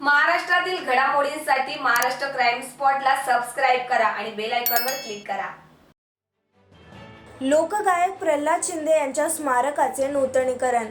महाराष्ट्रातील घडामोडींसाठी Maharashtra crime स्पॉटला subscribe करा आणि बेल आयकॉनवर क्लिक करा. लोकगायक प्रल्हाद शिंदे यांच्या स्मारकाचे नूतनीकरण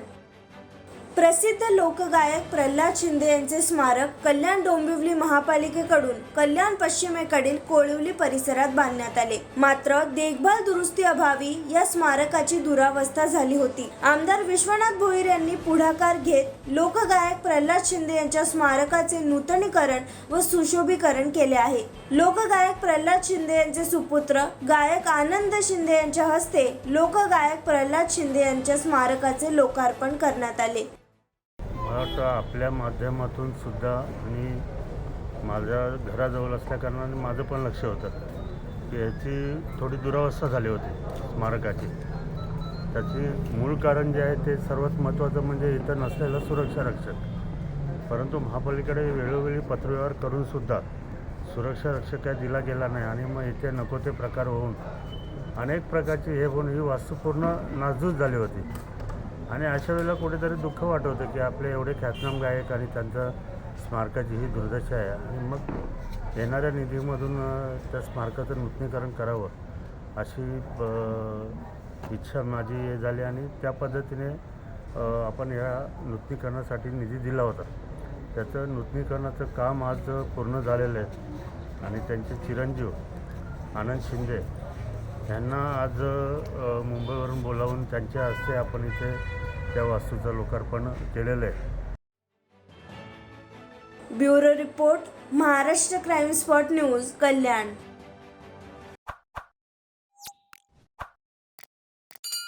प्रसिद्ध लोकगायक प्रल्हाद शिंदे यांचे स्मारक कल्याण डोंबिवली महापालिकेकडून कल्याण पश्चिमेकडील कोळिवली परिसरात बांधण्यात आले. मात्र देखभाल दुरुस्ती अभावी या स्मारकाची दुरावस्था झाली होती. आमदार विश्वनाथ भोईर यांनी पुढाकार घेत लोकगायक प्रल्हाद शिंदे यांच्या स्मारकाचे नूतनीकरण व सुशोभीकरण केले आहे. लोकगायक प्रल्हाद शिंदे यांचे सुपुत्र गायक आनंद शिंदे यांच्या हस्ते लोकगायक प्रल्हाद शिंदे यांच्या स्मारकाचे लोकार्पण करण्यात आले. मला वाटतं आपल्या माध्यमातून सुद्धा आणि माझ्या घराजवळ असल्याकारणाने माझं पण लक्ष होतं. की याची थोडी दुरावस्था झाली होती स्मारकाची. त्याची मूळ कारण जे आहे ते सर्वात महत्त्वाचं म्हणजे इथं नसलेलं सुरक्षा रक्षक. परंतु महापालिकेकडे वेळोवेळी पत्रव्यवहार करूनसुद्धा सुरक्षा रक्षक काय दिला गेला नाही आणि मग इथे नको ते प्रकार होऊन अनेक प्रकारची हे होऊन ही वास्तू पूर्ण नासधूस झाली होती. आणि अशा वेळेला कुठेतरी दुःख वाटवतं की आपले एवढे ख्यातनाम गायक आणि त्यांचं स्मारकाची ही दुर्दशा आहे. आणि मग येणाऱ्या निधीमधून त्या स्मारकाचं नूतनीकरण करावं अशी इच्छा माझी झाली आणि त्या पद्धतीने आपण ह्या नूतनीकरणासाठी निधी दिला होता. त्याचं नूतनीकरणाचं काम आज पूर्ण झालेलं आहे. आणि त्यांचे चिरंजीव आनंद शिंदे यांना आज मुंबईवरून बोलावून त्यांच्या हस्ते आपण इथे त्या वास्तूचं लोकार्पण केलेलं आहे. Bureau report Maharashtra crime spot news Kalyan.